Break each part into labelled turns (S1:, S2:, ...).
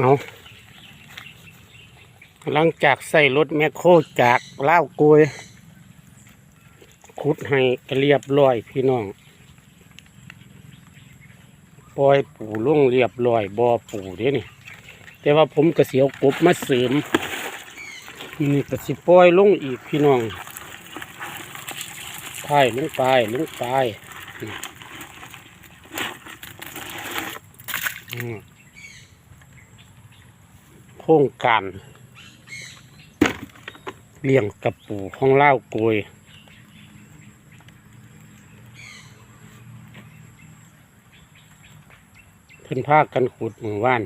S1: เอาหลังจากใส่รถแมคโครจากเล่าวโกยขุดให้เรียบร้อยพี่น้องปล่อยปูลงเรียบร้อยบ่อปูเด้นี่ แต่ว่าผมกระเสียวกบมาเสริมนี่กระสิปล่อยลงอีกพี่น้องพายลงไปลงไปอืม ครงการเลี้ยงกับปูของเล่าวโกยเพิ่นพากันขุดหมู่บ้าน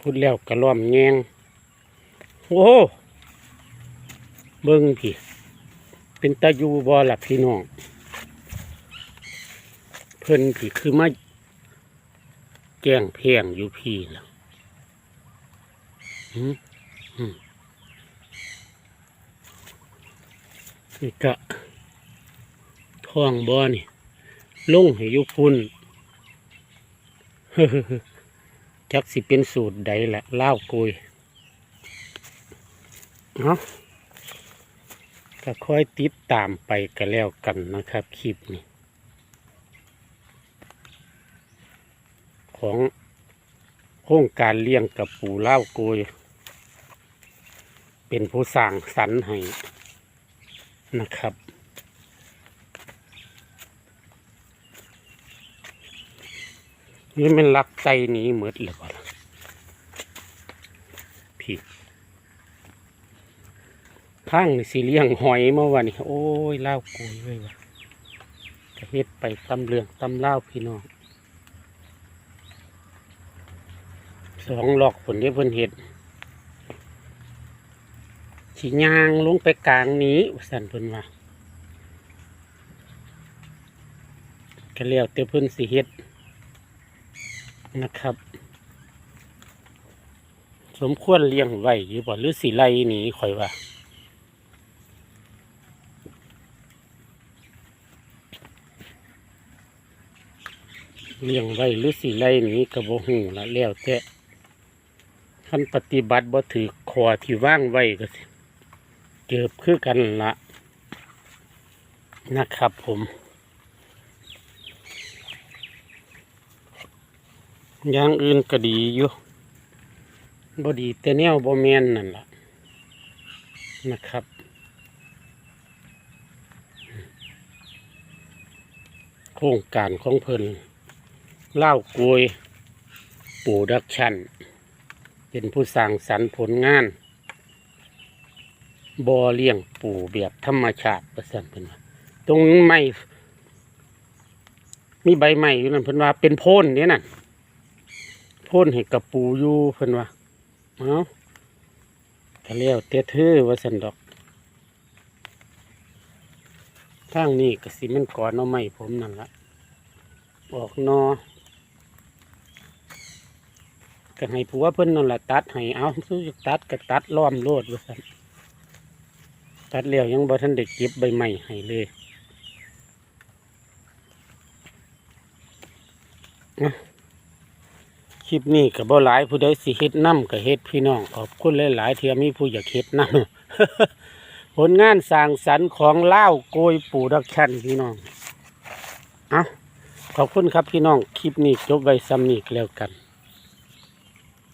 S1: ขุดแล้วก็ล้อมแงงโอ้เบิ่งพี่เป็นตาอยู่บ่ล่ะพี่น้อง เพิ่นพี่คือมา แก้งแพงอยู่พี่ล่ะหืมหืมนี่ก็ท้องบ่อนี่ลงให้ยุพุ่นจักสิเป็นสูตรใดแหละเล่ากุยเนาะก็ค่อยติดตามไปกันแล้วกันนะครับคลิปนี้ ของโครงการเลี้ยงกับปูเล่าวกุยเป็นผู้สร้างสรรค์ให้นะครับ นี่มันลักใจหนีเหมดเลยก่อนพี่ข้างนี่เลี้ยงหอยเมื่อวานนี้โอ้ยเล่าวกุยเลยวะกระเฮ็ดไปตำเรืองตำเล่าพี่น้อง สองหลอกผลที่เพิ่นเห็ดฉียางลงไปกลางนี้สันเพิ่นว่าก็แล้วแต่เพิ่นสิเฮ็ดนะครับ สมควรเลี้ยงไว้อยู่บ่หรือสีไลหนีข่อยว่าเลี้ยงไว้หรือสีไลหนีก็บ่ฮู้ละแล้วแต่ ท่านปฏิบัติบ่ถือคอที่ว่างไว้ก็สิเกิบคือกันละนะครับผมอย่างอื่นก็ดีอยู่บ่ดีแต่แนวบ่แมนนั่นละนะครับ โครงการของเพิ่นเล่ากลวยปูดักชัน เป็นผู้สร้างสรรค์ผลงานบ่อเลี้ยงปูแบบธรรมชาติประสันเพิ่นว่าตรงไม้มีใบไม้อยู่นั่นเพิ่นว่าเป็นโพนเนี่ยน่ะพ่นให้กับปูอยู่เพิ่นว่าเอาก็เลี้ยวเตะเธอว่าสันดอกทางนี้ก็สิมันก่อนเอาไม้ผมนั่นละออกนอ ก็ให้ผัวเพิ่นนั่นละตัดให้เอาสู้ตัดก็ตัดล้อมโลดว่าสันตัดแล้วยังบ่ทันได้เก็บใบไม้ให้เลยนะคลิปนี้กับบ่หลายผู้ใดสิเฮ็ดน้ำกับเฮ็ดพี่น้องขอบคุณหลายๆเที่มีผู้อยากเฮ็ดน้ำผลงานสร้างสรรค์ของเล่าโกยปูดักชันพี่น้อง เอาขอบคุณครับพี่น้อง คลิปนี้จบไว้ซ้ำนี้ก็แล้วกัน